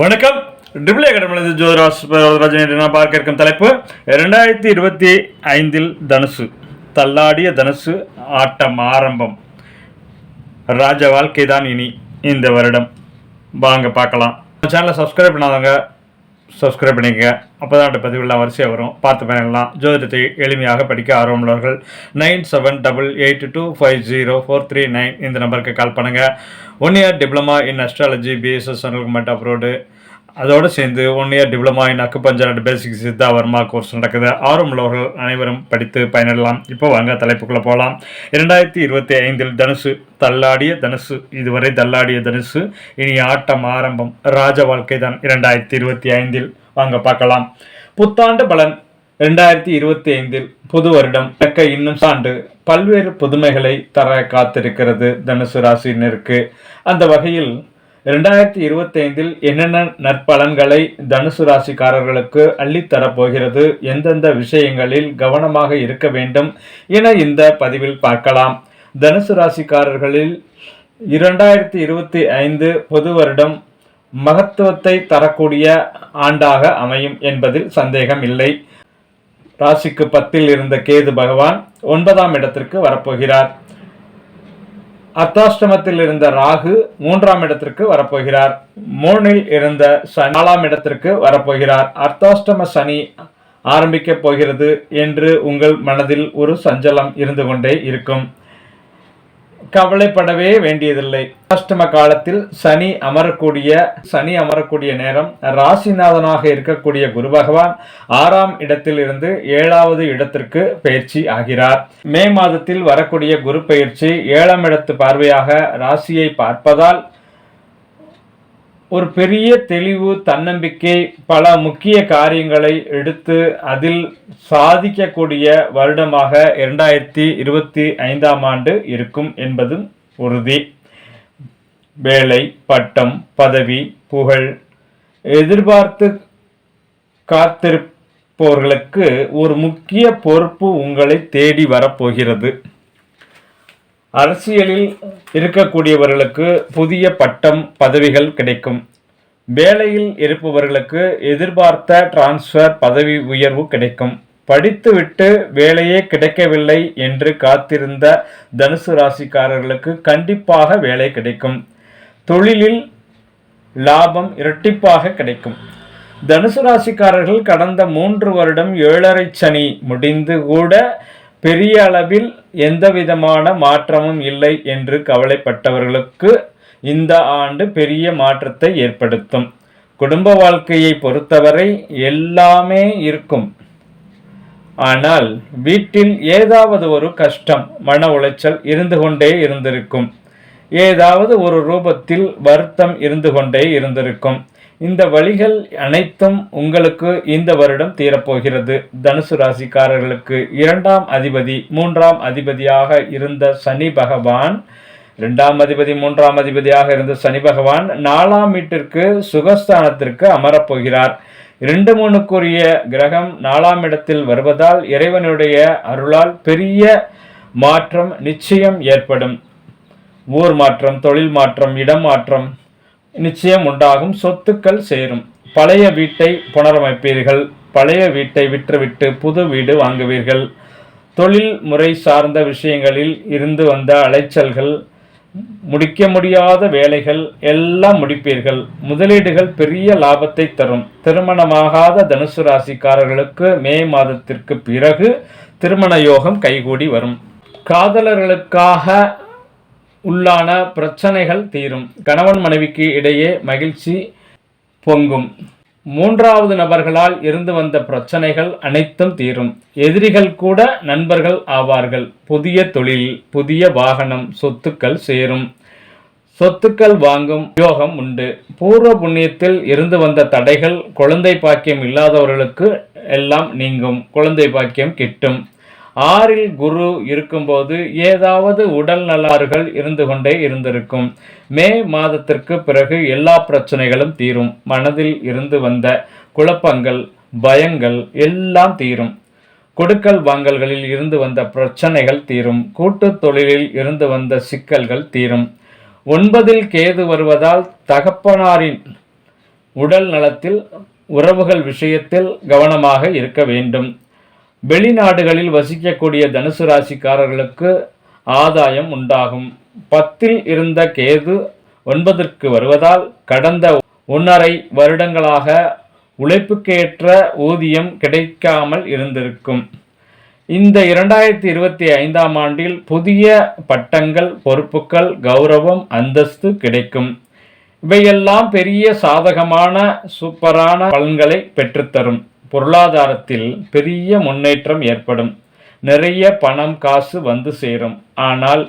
வணக்கம். ட்ரிபிள் அகாடமியிலிருந்து ஜோதிராஜ் ராஜன் என்று நான் பார்க்க இருக்கும் தலைப்பு. ரெண்டாயிரத்தி இருபத்தி ஐந்தில் தனுசு தள்ளாடிய தனுசு ஆட்டம் ஆரம்பம். ராஜ வாழ்க்கை தான் இனி இந்த வருடம். வாங்க பார்க்கலாம். சேனலை சப்ஸ்கிரைப் பண்ணாதவங்க சப்ஸ்கிரைப் பண்ணிக்கங்க. அப்போ தான் பதிவுலாம் வரிசையாக வரும். பார்த்து பயனலாம் ஜோதிடத்தை எளிமையாக படிக்க ஆர்வமுள்ளவர்கள் nine seven double eight two five zero four three nine இந்த நம்பருக்கு கால் பண்ணுங்கள் one year diploma in astrology BSS central abroad அதோடு சேர்ந்து one year diploma in acupuncture and basic Siddha Varma course நடக்குது. ஆர்வமுள்ளவர்கள் அனைவரும் படித்து பயனிடலாம் இப்போ வாங்க தலைப்புக்குள்ளே போகலாம் இரண்டாயிரத்தி இருபத்தி ஐந்தில் தனுசு தள்ளாடிய தனுசு இதுவரை தள்ளாடிய தனுசு இனி ஆட்டம் ஆரம்பம் ராஜ வாழ்க்கை தான் இரண்டாயிரத்தி இருபத்தி ஐந்தில். வாங்க பார்க்கலாம். புத்தாண்டு பலன் ரெண்டாயிரத்தி இருபத்தி ஐந்தில் புது வருடம் தக்க இன்னும் சாண்டு பல்வேறு புதுமைகளை தர காத்திருக்கிறது தனுசு ராசியினருக்கு. அந்த வகையில் இரண்டாயிரத்தி இருபத்தைந்தில் என்னென்ன நற்பலன்களை தனுசு ராசிக்காரர்களுக்கு அள்ளித்தரப் போகிறது எந்தெந்த விஷயங்களில் கவனமாக இருக்க வேண்டும் என இந்த பதிவில் பார்க்கலாம். தனுசு ராசிக்காரர்களில் இரண்டாயிரத்தி இருபத்தி ஐந்து பொது வருடம் மகத்துவத்தை தரக்கூடிய ஆண்டாக அமையும் என்பதில் சந்தேகம் இல்லை. ராசிக்கு பத்தில் இருந்த கேது பகவான் ஒன்பதாம் இடத்திற்கு வரப்போகிறார். அர்த்தாஷ்டமத்தில் இருந்த ராகு மூன்றாம் இடத்திற்கு வரப்போகிறார். மூணில் இருந்த சனி நாலாம் இடத்திற்கு வரப்போகிறார். அர்த்தாஷ்டம சனி ஆரம்பிக்கப் போகிறது என்று உங்கள் மனதில் ஒரு சஞ்சலம் இருந்து கொண்டே இருக்கும். கவலைப்படவே வேண்டியதில்லை. அஷ்டம காலத்தில் சனி அமரக்கூடிய சனி அமரக்கூடிய நேரம் ராசிநாதனாக இருக்கக்கூடிய குரு பகவான் ஆறாம் இடத்தில் இருந்து ஏழாவது இடத்திற்கு பயிற்சி ஆகிறார். மே மாதத்தில் வரக்கூடிய குரு பயிற்சி ஏழாம் இடத்து பார்வையாக ராசியை பார்ப்பதால் ஒரு பெரிய தெளிவு தன்னம்பிக்கை பல முக்கிய காரியங்களை எடுத்து அதில் சாதிக்கக்கூடிய வருடமாக இரண்டாயிரத்தி இருபத்தி ஐந்தாம் ஆண்டு இருக்கும் என்பதும் உறுதி. வேலை பட்டம் பதவி புகழ் எதிர்பார்த்து காத்திருப்பவர்களுக்கு ஒரு முக்கிய பொறுப்பு உங்களை தேடி வரப்போகிறது. அரசியலில் இருக்கக்கூடியவர்களுக்கு புதிய பட்டம் பதவிகள் கிடைக்கும். வேலையில் இருப்பவர்களுக்கு எதிர்பார்த்த டிரான்ஸ்ஃபர் பதவி உயர்வு கிடைக்கும். படித்துவிட்டு வேலையே கிடைக்கவில்லை என்று காத்திருந்த தனுசு ராசிக்காரர்களுக்கு கண்டிப்பாக வேலை கிடைக்கும். தொழிலில் லாபம் இரட்டிப்பாக கிடைக்கும். தனுசு ராசிக்காரர்கள் கடந்த மூன்று வருடம் ஏழரை சனி முடிந்து கூட பெரிய அளவில் எந்த விதமான மாற்றமும் இல்லை என்று கவலைப்பட்டவர்களுக்கு இந்த ஆண்டு பெரிய மாற்றத்தை ஏற்படுத்தும். குடும்ப வாழ்க்கையை பொறுத்தவரை எல்லாமே இருக்கும். ஆனால் வீட்டில் ஏதாவது ஒரு கஷ்டம் மன உளைச்சல் இருந்து கொண்டே இருந்திருக்கும். ஏதாவது ஒரு ரூபத்தில் வருத்தம் இருந்து கொண்டே இருந்திருக்கும். இந்த வழிகள் அனைத்தும் உங்களுக்கு இந்த வருடம் தீரப்போகிறது. தனுசு ராசிக்காரர்களுக்கு இரண்டாம் அதிபதி மூன்றாம் அதிபதியாக இருந்த சனி பகவான் இரண்டாம் அதிபதி மூன்றாம் அதிபதியாக இருந்த சனி பகவான் நாலாம் வீட்டிற்கு சுகஸ்தானத்திற்கு அமரப்போகிறார். இரண்டு மூணுக்குரிய கிரகம் நாலாம் இடத்தில் வருவதால் இறைவனுடைய அருளால் பெரிய மாற்றம் நிச்சயம் ஏற்படும். ஊர் மாற்றம் தொழில் மாற்றம் இடம் மாற்றம் நிச்சயம் உண்டாகும் சொத்துக்கள் சேரும். பழைய வீட்டை புனரமைப்பீர்கள். பழைய வீட்டை விற்றுவிட்டு புது வீடு வாங்குவீர்கள். தொழில் முறை சார்ந்த விஷயங்களில் இருந்து வந்த அலைச்சல்கள் முடிக்க முடியாத வேலைகள் எல்லாம் முடிப்பீர்கள். முதலீடுகள் பெரிய லாபத்தை தரும். திருமணமாகாத தனுசு ராசிக்காரர்களுக்கு மே மாதத்திற்கு பிறகு திருமண யோகம் கைகூடி வரும். காதலர்களுக்காக உள்ளான பிரச்சனைகள் தீரும். கணவன் மனைவிக்கு இடையே மகிழ்ச்சி பொங்கும். மூன்றாவது நபர்களால் இருந்து வந்த பிரச்சனைகள் அனைத்தும் தீரும். எதிரிகள் கூட நண்பர்கள் ஆவார்கள். புதிய தொழில் புதிய வாகனம் சொத்துக்கள் சேரும். சொத்துக்கள் வாங்கும் யோகம் உண்டு. பூர்வ புண்ணியத்தில் இருந்து வந்த தடைகள் குழந்தை பாக்கியம் இல்லாதவர்களுக்கு எல்லாம் நீங்கும். குழந்தை பாக்கியம் கிட்டும். ஆறில் குரு இருக்கும்போது ஏதாவது உடல் நலாறுகள் இருந்து கொண்டே இருந்திருக்கும். மே மாதத்திற்கு பிறகு எல்லா பிரச்சனைகளும் தீரும். மனதில் இருந்து வந்த குழப்பங்கள் பயங்கள் எல்லாம் தீரும். கொடுக்கல் வாங்கல்களில் இருந்து வந்த பிரச்சனைகள் தீரும். கூட்டுத் தொழிலில் இருந்து வந்த சிக்கல்கள் தீரும். ஒன்பதில் கேது வருவதால் தகப்பனாரின் உடல் நலத்தில் உறவுகள் விஷயத்தில் கவனமாக இருக்க வேண்டும். வெளிநாடுகளில் வசிக்கக்கூடிய தனுசு ராசிக்காரர்களுக்கு ஆதாயம் உண்டாகும். பத்தில் இருந்த கேது ஒன்பதற்கு வருவதால் கடந்த ஒன்றரை வருடங்களாக உழைப்புக்கேற்ற ஊதியம் கிடைக்காமல் இருந்திருக்கும். இந்த இரண்டாயிரத்தி இருபத்தி ஐந்தாம் ஆண்டில் புதிய பட்டங்கள் பொறுப்புகள் கௌரவம் அந்தஸ்து கிடைக்கும். இவையெல்லாம் பெரிய சாதகமான சூப்பரான பலன்களை பெற்றுத்தரும். பொருளாதாரத்தில் பெரிய முன்னேற்றம் ஏற்படும். நிறைய பணம் காசு வந்து சேரும். ஆனால்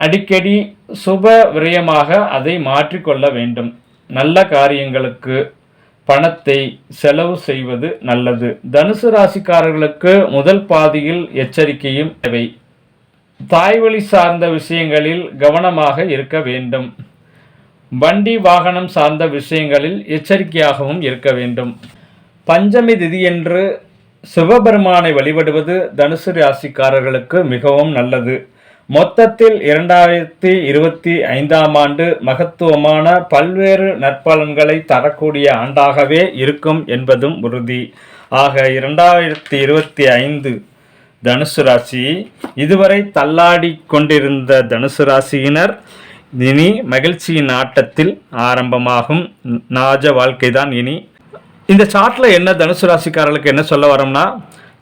அடிக்கடி சுப விரயமாக அதை மாற்றிக்கொள்ள வேண்டும். நல்ல காரியங்களுக்கு பணத்தை செலவு செய்வது நல்லது. தனுசு ராசிக்காரர்களுக்கு முதல் பாதியில் எச்சரிக்கையும் தேவை. தாய்வழி சார்ந்த விஷயங்களில் கவனமாக இருக்க வேண்டும். வண்டி வாகனம் சார்ந்த விஷயங்களில் எச்சரிக்கையாகவும் இருக்க வேண்டும். பஞ்சமி திதியன்று சிவபெருமானை வழிபடுவது தனுசு ராசிக்காரர்களுக்கு மிகவும் நல்லது. மொத்தத்தில் இரண்டாயிரத்தி இருபத்தி ஐந்தாம் ஆண்டு மகத்துவமான பல்வேறு நற்பலன்களை தரக்கூடிய ஆண்டாகவே இருக்கும் என்பதும் உறுதி. ஆக இரண்டாயிரத்தி இருபத்தி ஐந்து தனுசு ராசி இதுவரை தள்ளாடி கொண்டிருந்த தனுசு ராசியினர் இனி மகிழ்ச்சியின் ஆட்டத்தில் ஆரம்பமாகும். நாஜ வாழ்க்கைதான் இனி இந்த சார்ட்டில் என்ன தனுசு ராசிக்காரர்களுக்கு என்ன சொல்ல வரோம்னா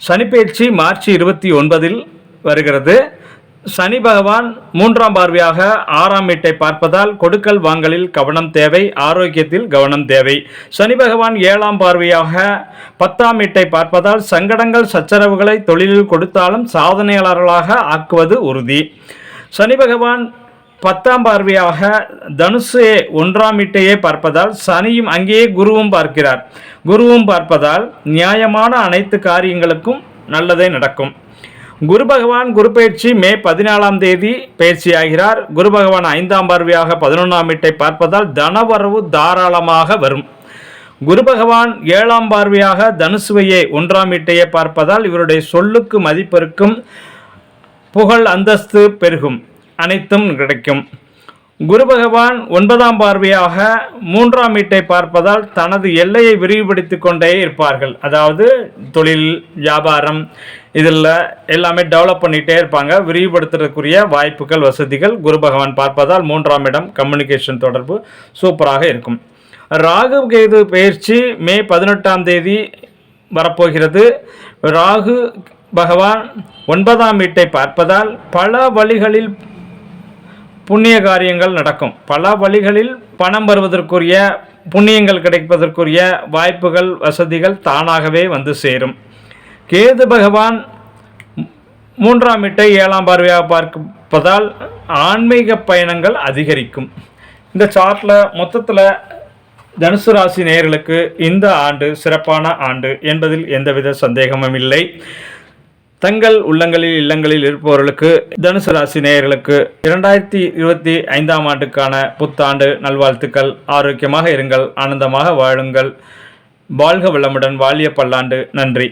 சனிப்பெயர்ச்சி மார்ச் இருபத்தி ஒன்பதில் வருகிறது. சனி பகவான் மூன்றாம் பார்வையாக ஆறாம் வீட்டை பார்ப்பதால் கொடுக்கல் வாங்கலில் கவனம் தேவை ஆரோக்கியத்தில் கவனம் தேவை. சனி பகவான் ஏழாம் பார்வையாக பத்தாம் வீட்டை பார்ப்பதால் சங்கடங்கள் சச்சரவுகளை தொழிலில் கொடுத்தாலும் சாதனையாளர்களாக ஆக்குவது உறுதி. சனி பகவான் பத்தாம் பார்வையாக தனுசு ஒன்றாம் வீட்டையே பார்ப்பதால் சனியும் அங்கேயே குருவும் பார்க்கிறார். குருவும் பார்ப்பதால் நியாயமான அனைத்து காரியங்களுக்கும் நல்லதே நடக்கும். குரு பகவான் குரு பயிற்சி மே பதினாலாம் தேதி பயிற்சியாகிறார். குரு பகவான் ஐந்தாம் பார்வையாக பதினொன்றாம் வீட்டை பார்ப்பதால் தனவரவு தாராளமாக வரும். குரு பகவான் ஏழாம் பார்வையாக தனுசுவையே ஒன்றாம் வீட்டையே பார்ப்பதால் இவருடைய சொல்லுக்கு மதிப்பிற்கும் புகழ் அந்தஸ்து பெருகும். அனைத்தும் கிடைக்கும். குரு பகவான் ஒன்பதாம் பார்வையாக மூன்றாம் வீட்டை பார்ப்பதால் தனது எல்லையை விரிவுபடுத்தி கொண்டே இருப்பார்கள். அதாவது தொழில் வியாபாரம் இதில் எல்லாமே டெவலப் பண்ணிகிட்டே இருப்பாங்க. விரிவுபடுத்துறதுக்குரிய வாய்ப்புகள் வசதிகள் குரு பகவான் பார்ப்பதால் மூன்றாம் இடம் கம்யூனிகேஷன் தொடர்பு சூப்பராக இருக்கும். ராகு கேது பயிற்சி மே பதினெட்டாம் தேதி வரப்போகிறது. ராகு பகவான் ஒன்பதாம் வீட்டை பார்ப்பதால் பல வழிகளில் புண்ணிய காரியங்கள் நடக்கும். பல வழிகளில் பணம் வருவதற்குரிய புண்ணியங்கள் கிடைப்பதற்குரிய வாய்ப்புகள் வசதிகள் தானாகவே வந்து சேரும். கேது பகவான் மூன்றாம் இட்டை ஏழாம் பார்வையாக பார்ப்பதால் ஆன்மீக பயணங்கள் அதிகரிக்கும். இந்த சார்ட்டில் மொத்தத்தில் தனுசு ராசி நேயர்களுக்கு இந்த ஆண்டு சிறப்பான ஆண்டு என்பதில் எந்தவித சந்தேகமும் இல்லை. தங்கள் உள்ளங்களில் இல்லங்களில் இருப்பவர்களுக்கு தனுசு ராசி நேயர்களுக்கு இரண்டாயிரத்தி இருபத்தி ஐந்தாம் ஆண்டுக்கான புத்தாண்டு நல்வாழ்த்துக்கள். ஆரோக்கியமாக இருங்கள் ஆனந்தமாக வாழுங்கள். வாழ்க வளமுடன் வாழிய பல்லாண்டு. நன்றி.